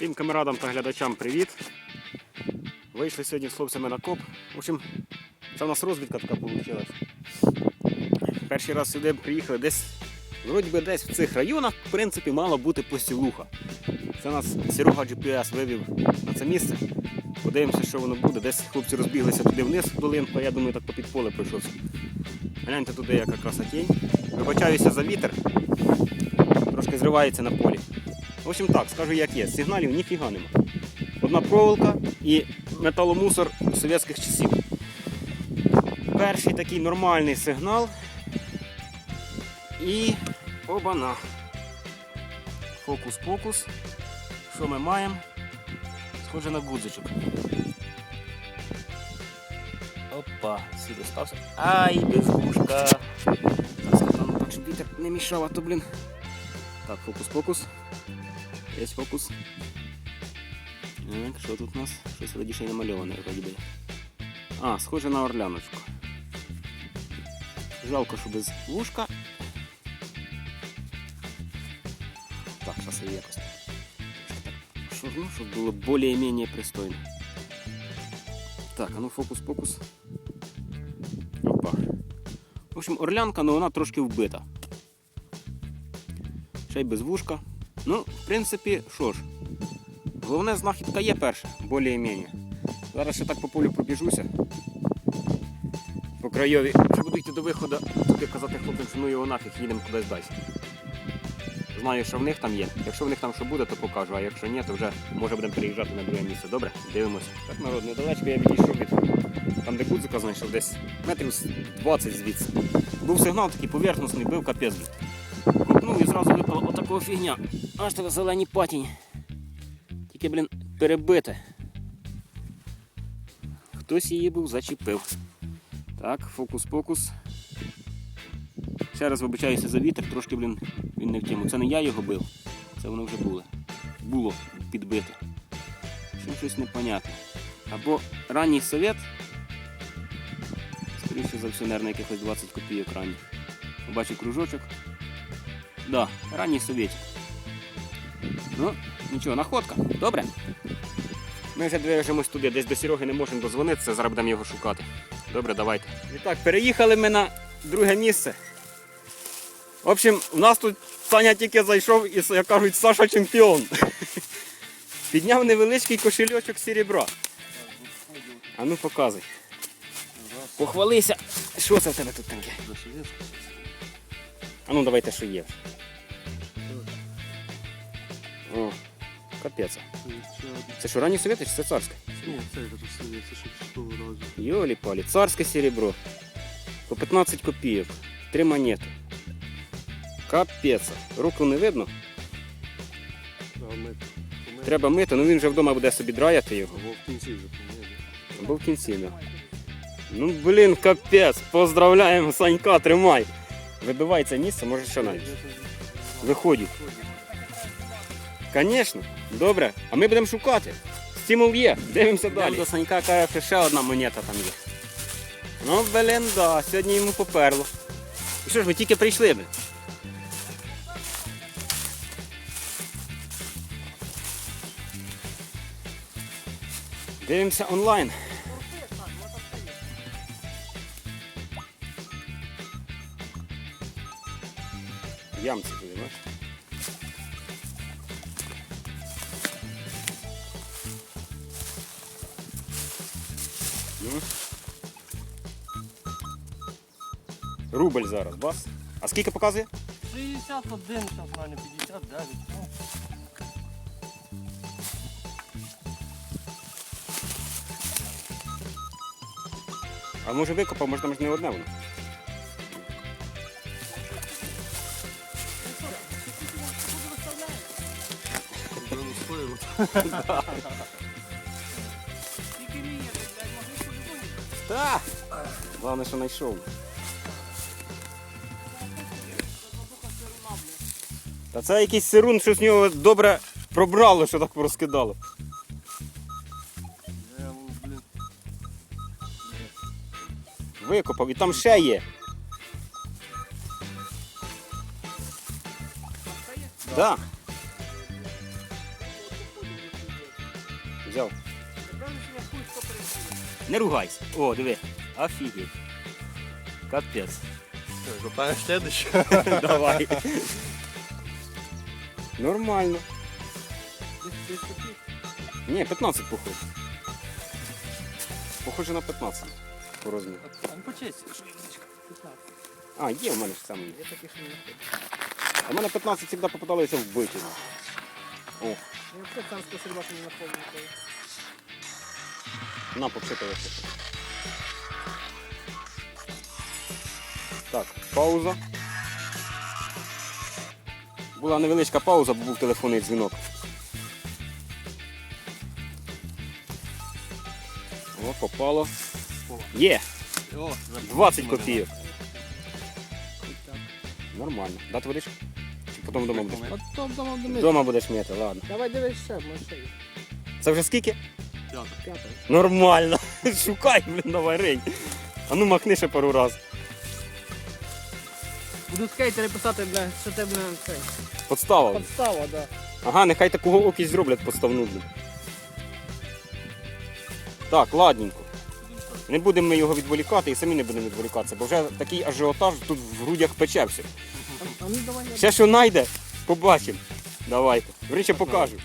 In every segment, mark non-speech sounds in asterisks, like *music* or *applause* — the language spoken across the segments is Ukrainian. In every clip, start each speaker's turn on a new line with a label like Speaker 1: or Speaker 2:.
Speaker 1: Всім камерадам та глядачам привіт. Вийшли сьогодні з хлопцями на коп. В общем, це у нас розвідка така вийшла. Перший раз сюди приїхали десь, вроді би десь в цих районах, в принципі, мала бути посілуха. Це нас Серега GPS вивів на це місце. Подивимося, що воно буде. Десь хлопці розбіглися туди вниз в долинку, я думаю, так попід поле пройшовся. Гляньте туди, яка красотень. Вибачаюся за вітер. Трошки зривається на полі. В общем так, скажу як є, сигналів ніфіга нема. Одна проволока і металомусор совєтських часів. Перший такий нормальний сигнал. І обана. Фокус-покус. Що ми маємо? Схоже на гудзичок. Опа, сюди стався. Ай, без вушка. Так, складно так, щоб вітер не мішав, а то, блін. Так, фокус-покус. Є фокус. Так, що тут у нас? Щось вроді ще й намальоване, вроді би. А, схоже на орляночку. Жалко, що без вушка. Так, зараз я якось. Щоб, ну, щоб було більш-менш пристойно. Так, а ну фокус-покус. Опа. В общем, орлянка, але вона трошки вбита. Ще й без вушка. Ну, в принципі, що ж. Головне знахідка є перша, більш-менш. Зараз ще так по полю пробіжуся. По крайові. Вже буду йти до виходу, туди казати хлопцям, ну його нафіг, їдемо кудись далі. Знаю, що в них там є. Якщо в них там що буде, то покажу, а якщо ні, то вже може будемо переїжджати на друге місце. Добре? Дивимося. Так, народ, недалечко я відійшов від там, де Гудзика знайшов, десь метрів 20 звідси. Був сигнал такий поверхностний, бив капець. Купнув і зразу випала отакого фігня. Аж тебе зелені патіні. Тільки, блін, перебите. Хтось її був зачепив. Так, фокус-покус. Ще раз вибачаюся за вітер, трошки, блін, він не в тему. Це не я його бив, це воно вже було. Було підбите. Чим щось непонятне. Або ранній совет. Скоріше за все, наверное, якихось 20 копійок ранніх. Бачу кружочок. Да, ранній совєтик. Ну, нічого, находка. Добре. Ми вже движемось туди, десь до Сереги не можемо дозвонитися, зараз будемо його шукати. Добре, давайте. І так, переїхали ми на друге місце. В общем, у нас тут Саня тільки зайшов і, як кажуть, Саша чемпіон. *laughs* Підняв невеличкий кошельочок серебра. А ну показуй. Похвалися. Що це в тебе тут таке? А ну давайте, що є. О, капець. Це що, ранні совєти чи це царське?
Speaker 2: Ні, це розсує, це ще чудово разу.
Speaker 1: Йолі палі, царське серебро. По 15 копійок. Три монети. Капець. Руку не видно. Треба мити, ну він вже вдома буде собі драяти його.
Speaker 2: або в кінці вже.
Speaker 1: Або в кінці, да. Ну блін, капець. Поздравляємо, Санька, тримай. Вибивай це місце, може що навіть. Виходить. Звісно, добре. А ми будемо шукати. Стимул є, дивимося далі. До Санька каже, що ще одна монета там є. Ну, блін, да, сьогодні йому поперло. І що ж, ми тільки прийшли би. Дивимося онлайн. Ямці туди, бачиш? Рубль зараз, бас. А скільки показує?
Speaker 2: 61, зараз в мене 59. Ну,
Speaker 1: А може викопав, може там ж не одне воно.
Speaker 2: вже не.
Speaker 1: Так! Головне, що знайшов. Та це якийсь сирун, що з нього добре пробрало, що так
Speaker 2: блін,
Speaker 1: Викопав і там ще є. Так. Да. Взяв. Не ругайся. О, диви. Офігеть. Капець.
Speaker 2: Копаєш следующий? *laughs*
Speaker 1: Давай. Нормально. Ні, 15 похоже. Похоже на 15 по розміру.
Speaker 2: А ну почесть, що яєчко. 15.
Speaker 1: А, є в мене ж саме.
Speaker 2: Я таки що не
Speaker 1: в мене 15 завжди попадалося в биті. О,
Speaker 2: Я все не наповнюю.
Speaker 1: на попшиталося. Так, пауза. Була невеличка пауза, бо був телефонний дзвінок. О, попало. Є! 20 копійок. Нормально. Дати водичку? Чи потім вдома будеш?
Speaker 2: От то вдома до.
Speaker 1: Вдома будеш мити, ладно.
Speaker 2: Давай дивись ще, може ще.
Speaker 1: Це вже скільки?
Speaker 2: П'ята.
Speaker 1: Нормально. *laughs* Шукай, блін, давай рень. А ну махни ще пару раз.
Speaker 2: Буду скейтери писати, бля, що ти, бля, цей.
Speaker 1: Подстава.
Speaker 2: Подстава, да.
Speaker 1: Ага, нехай такого окись зроблять подставну. Так, ладненько. Не будемо ми його відволікати і самі не будемо відволікатися, бо вже такий ажіотаж тут в грудях пече все.
Speaker 2: Ну.
Speaker 1: Ще що знайде, побачимо. Давайте. Вріче покажу.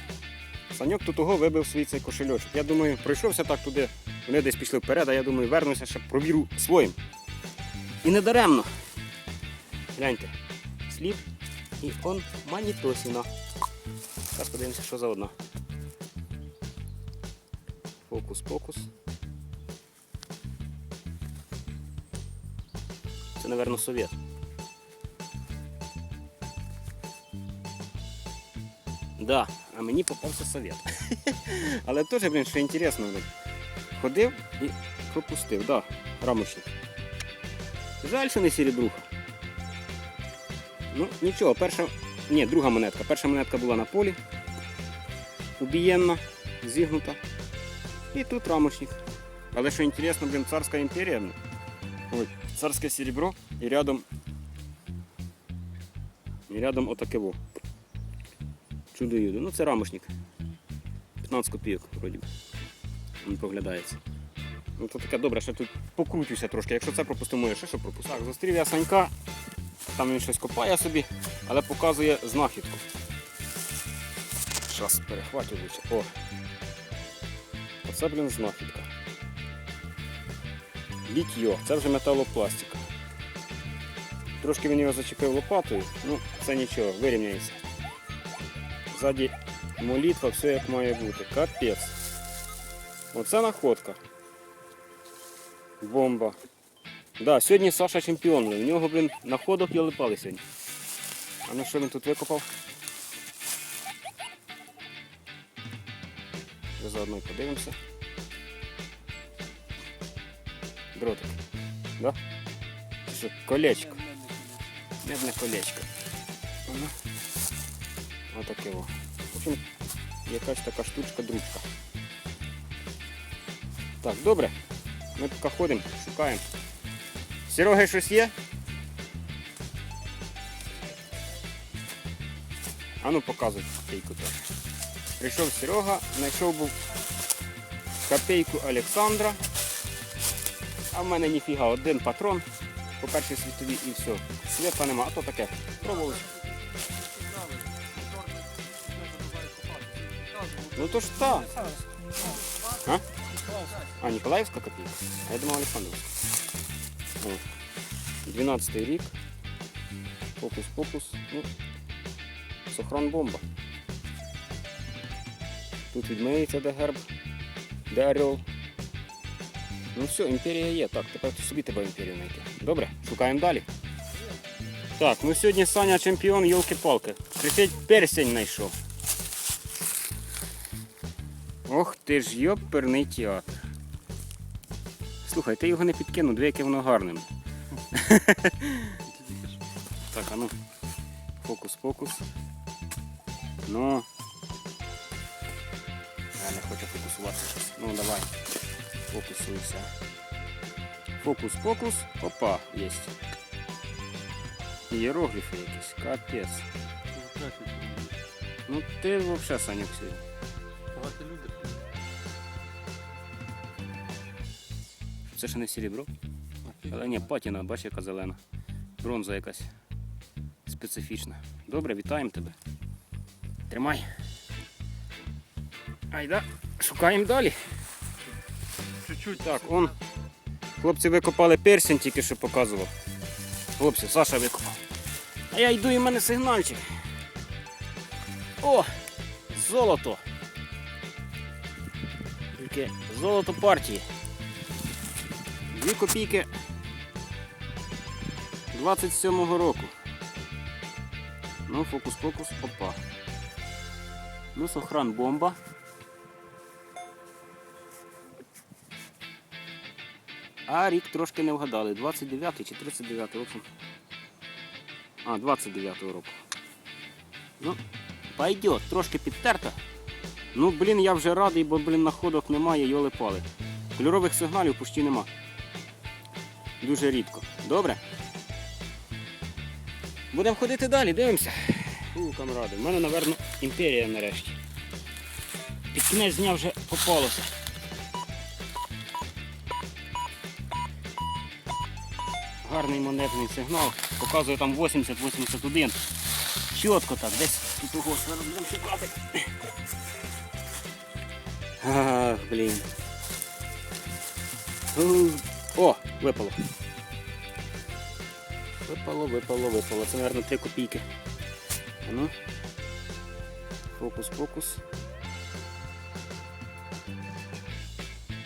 Speaker 1: Саньок тут того вибив свій цей кошельочок. Я думаю, пройшовся так туди. Вони десь пішли вперед, а я думаю, вернуся ще провіру своїм. І не даремно. Гляньте. Слід і он манітосіна. Зараз подивимося, що за одна. Фокус, фокус. Це, напевно, совєт. Да, а мені попався совет. *laughs* Але теж, блін, що інтересно, блін. Ходив і пропустив, да, рамочник. Жаль, що не серебруха. Ну, нічого, перша. Ні, друга монетка. Перша монетка була на полі. Убієнна, зігнута. І тут рамочник. Але що інтересно, блін, царська імперія. Ой, царське серебро і рядом. І рядом отаке во. Чудо юдо. Ну це рамочник. 15 копійок вроді. Він проглядається. Ну то таке добре, що тут покрутюся трошки. Якщо це пропустимо, я ще що пропустив. Так, зустрів я Санька. Там він щось копає собі, але показує знахідку. Щас перехватю. О. Оце, блін, знахідка. Літьо, це вже металопластика. Трошки він його зачепив лопатою, ну це нічого, вирівняється. Ззаді молитва, все як має бути. Капець. Оце находка. Бомба. Да, сьогодні Саша чемпіон. У нього, блін, находок і липали сьогодні. А ну що він тут викопав? Вже заодно подивимося. Дротик. Да? Що, колечко. Медне колечко. Отаке во. В общем, якась така штучка-дручка. Так, добре. Ми поки ходимо, шукаємо. Серега щось є? А ну показуй копейку так. Прийшов Серега, знайшов був копейку Олександра. А в мене ніфіга, один патрон по першій світовій і все. Світла нема, а то таке. Пробували. Ну то ж та. А? А, Ніколаївська копійка? А я думав Олександровська. О, 12 рік. Фокус-фокус. Ну, сохран бомба. Тут відмиється де герб, де орел. Ну все, імперія є. Так, тепер собі тебе імперію знайти. Добре, шукаємо далі. Так, ну сьогодні Саня чемпіон, йолки-палки. Кричить, персень знайшов. Ох ти ж йоперний театр. Слухай, ти його не підкинув, дві яке воно гарним. Так, а ну. Фокус, фокус. Ну. Я не хочу фокусуватися щось. Ну давай. Фокусуйся. Фокус, фокус. Опа, єсть. Ієрогліфи якісь, капець. Ну ти взагалі Санюк сьогодні.
Speaker 2: Багато люди.
Speaker 1: Це ще не серебро. Але ні, патіна, бач, яка зелена. Бронза якась специфічна. Добре, вітаємо тебе. Тримай. Айда, шукаємо далі.
Speaker 2: Чуть-чуть.
Speaker 1: Так, он. Хлопці викопали персень, тільки що показував. Хлопці, Саша викопав. А я йду і в мене сигнальчик. О! Золото! Тільки золото партії. Дві копійки 27-го року. Ну, фокус-фокус, опа. Ну, сохран бомба. А рік трошки не вгадали. 29 чи 39 в общем. А, 29-го року. Ну, пойдет, трошки підтерта. Ну, блін, я вже радий, бо, блін, находок немає, йоли пали. Кольорових сигналів почти нема. Дуже рідко. Добре? Будемо ходити далі, дивимося. У, камради, в мене, напевно, імперія нарешті. Під кінець дня вже попалося. Гарний монетний сигнал. Показує там 80-81. Чітко так, десь тут його будемо шукати. Ах, блін. О, випало. Випало, випало, випало. Це, мабуть, 3 копійки. А ну. Фокус, фокус.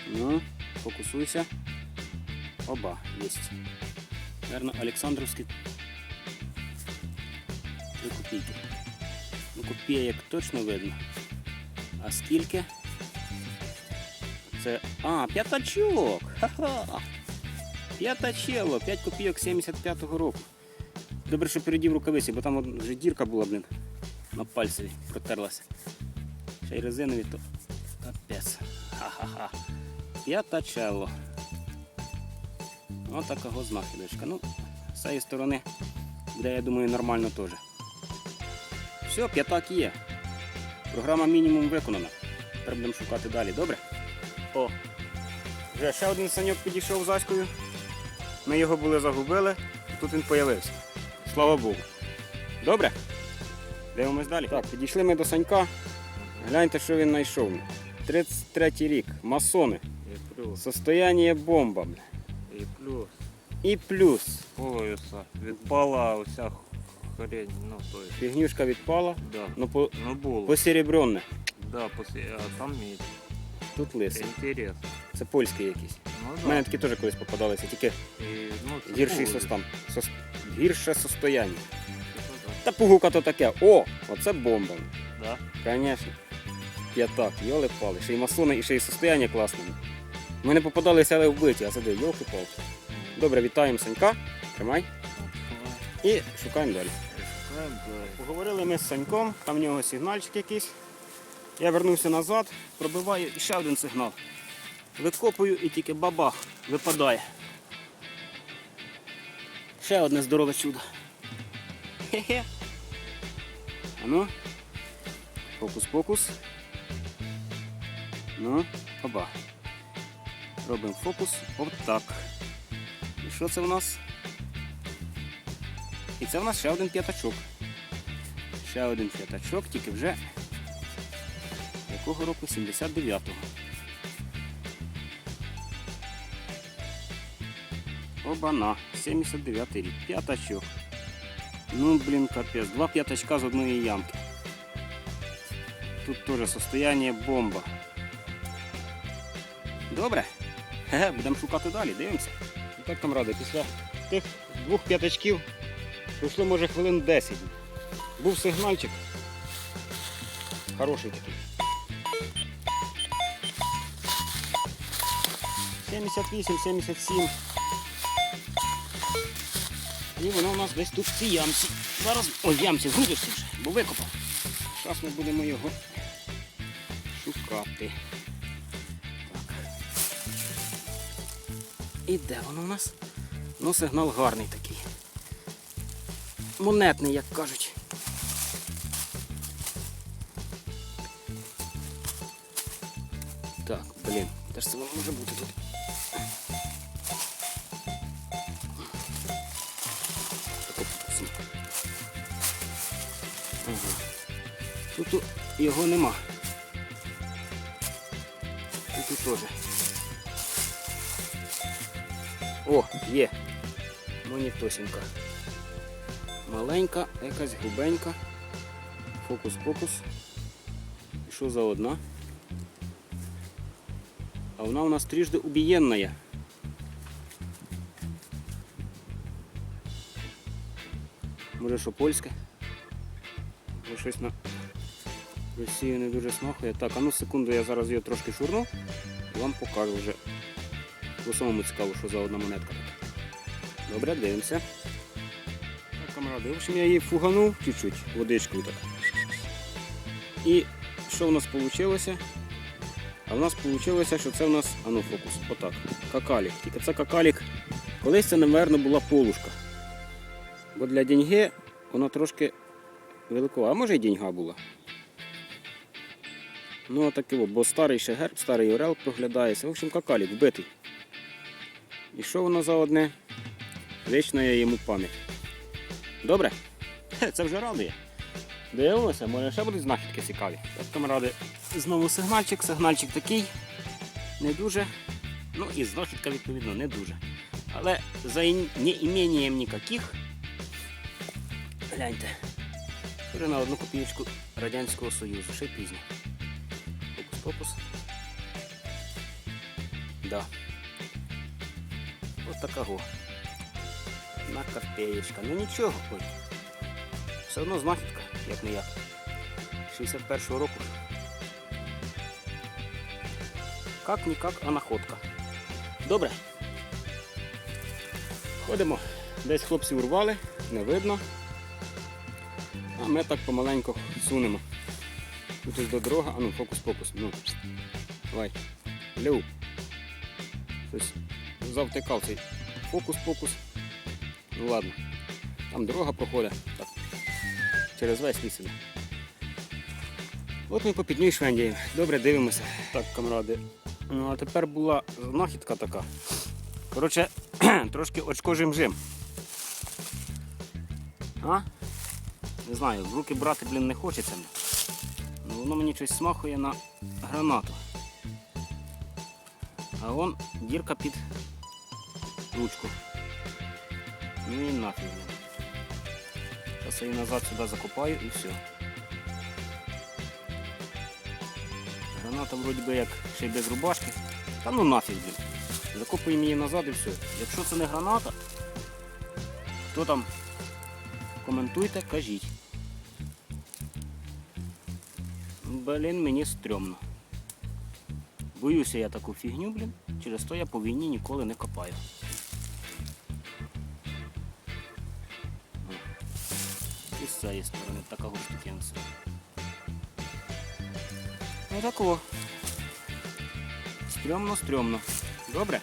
Speaker 1: Ну, фокусуйся. Оба, есть. Наверное, Олександровські 3 копійки. Ну, копійок точно видно. А скільки? Це. А, п'ятачок! Ха-ха! П'ятачело, 5 копійок 75-го року. Добре, що передів рукавиці, бо там вже дірка була, блин, на пальцеві протерлася. Ще й резинові, то капець. Ха-ха-ха. П'ятачело. Ось така знахідочка. Ну, з цієї сторони буде, я думаю, нормально теж. Все, п'ятак є. Програма мінімум виконана. Тепер будемо шукати далі, добре? О, вже ще один саньок підійшов з Аською. Ми його були загубили, тут він з'явився. Слава Богу. Добре? Дивимось далі. Так, підійшли ми до санька. Гляньте, що він знайшов. 33-й рік. Масони.
Speaker 2: І плюс,
Speaker 1: Состояние бомба.
Speaker 2: і плюс.
Speaker 1: І плюс.
Speaker 2: Пояса. Відпала уся хрень, ну то есть,
Speaker 1: Фігнюшка відпала,
Speaker 2: да.
Speaker 1: ну по,
Speaker 2: Ну було.
Speaker 1: посеребренне.
Speaker 2: Да, после, а там медь.
Speaker 1: Тут лисий.
Speaker 2: Інтересно.
Speaker 1: Це польський якийсь.
Speaker 2: Ну
Speaker 1: У мене такі теж колись попадалися, тільки
Speaker 2: І, ну,
Speaker 1: гірший
Speaker 2: було.
Speaker 1: состав. Сос... Гірше состояння.
Speaker 2: Ну.
Speaker 1: Та пугука то таке. О, оце бомба.
Speaker 2: Да?
Speaker 1: Звісно. П'ятак, йоли пали. Ще й масони, і ще й состояння класне. Ми не попадалися, але вбиті, а сади, йолки палки Добре, вітаємо Санька. Тримай. І шукаємо далі.
Speaker 2: Шукаємо далі.
Speaker 1: Поговорили ми з Саньком, там в нього сигнальчик якийсь. Я вернувся назад, пробиваю і ще один сигнал. Викопую і тільки бабах випадає. Ще одне здорове чудо. Хе-хе. Ану. Фокус-фокус. Ну, оба. Робимо фокус. Отак. І що це в нас? І це в нас ще один п'ятачок. Ще один п'ятачок, тільки вже якого року? 79-го. Оба-на, 79 рік. П'ятачок. Ну, блін, капець. Два п'ятачка з одної ямки. Тут теж состояние бомба. Добре. Ге, будемо шукати далі, дивимося. І так там ради, після тих двох п'ятачків пройшло може хвилин 10. Був сигнальчик. Хороший такий. 78, 77. І воно у нас десь тут в цій ямці. Зараз ой, в ямці грудишся вже, бо викопав. Зараз ми будемо його шукати. Так. І де воно у нас? Ну, сигнал гарний такий. Монетний, як кажуть. Так, блін, де ж це воно може бути тут? Його нема. І тут теж. О, є. Монітосінька. Маленька, якась грубенька. Фокус-фокус. І що за одна? А вона у нас трижды убиенная. Може, що польське? Бо щось на Росію не дуже смахує. Так, а ну секунду, я зараз її трошки шурну і вам покажу вже. Бо самому цікаво, що за одна монетка. Добре, дивимося. Так, камради, в общем, я її фуганув чуть-чуть водичкою так. І що в нас вийшло? А в нас вийшло, що це в нас, а ну фокус, отак, какалік. Тільки це какалік, колись це, напевно, була полушка. Бо для деньги вона трошки великова, а може і деньга була. Ну, отаке, о, бо старий ще герб, старий орел проглядається. В общем, какалік вбитий. І що воно за одне? Вічна я йому пам'ять. Добре? Це вже радує. Дивимося, може ще будуть знахідки цікаві. Так, камради, знову сигнальчик, сигнальчик такий. Не дуже. Ну і знахідка відповідно не дуже. Але за неімінням ніяких. Гляньте. Вже на одну копійочку Радянського Союзу, ще пізно. Фокус-фокус. Да. Ось такого. На копеєчка. Ну нічого. Ой. Все одно знахідка, як не як. 61-го року. Как нікак, а находка. Добре. Ходимо. Десь хлопці урвали, не видно. А ми так помаленьку сунемо. Тут ось до дорога, а ну фокус-фокус. Ну. Давай. Лю. Щось завтикав цей фокус-фокус. Ну ладно. Там дорога проходить. Так. Через весь ліс іде. От ми по підній швендіємо. Добре, дивимося. Так, камради. Ну а тепер була знахідка така. Коротше, *clears throat* трошки очко жим-жим. А? Не знаю, в руки брати, блін, не хочеться. Воно мені щось смахує на гранату. А вон дірка під ручку. Ну і нафіг. Зараз я її назад сюди закопаю і все. Граната вроді би як ще й без рубашки. Та ну нафіг, блін. Закопуємо її назад і все. Якщо це не граната, хто там коментуйте, кажіть. Блін, мені стрьомно. Боюся я таку фігню, блін. Через то я по війні ніколи не копаю. І з цієї сторони така штукенця. Ну такого. Стрьомно, стрьомно. Добре?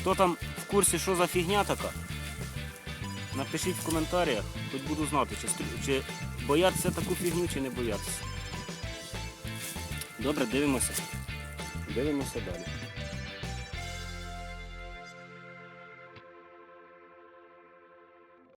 Speaker 1: Хто там в курсі, що за фігня така? Напишіть в коментарях, хоч буду знати, чи, чи бояться таку фігню, чи не бояться. Добре, дивимося. Дивимося далі.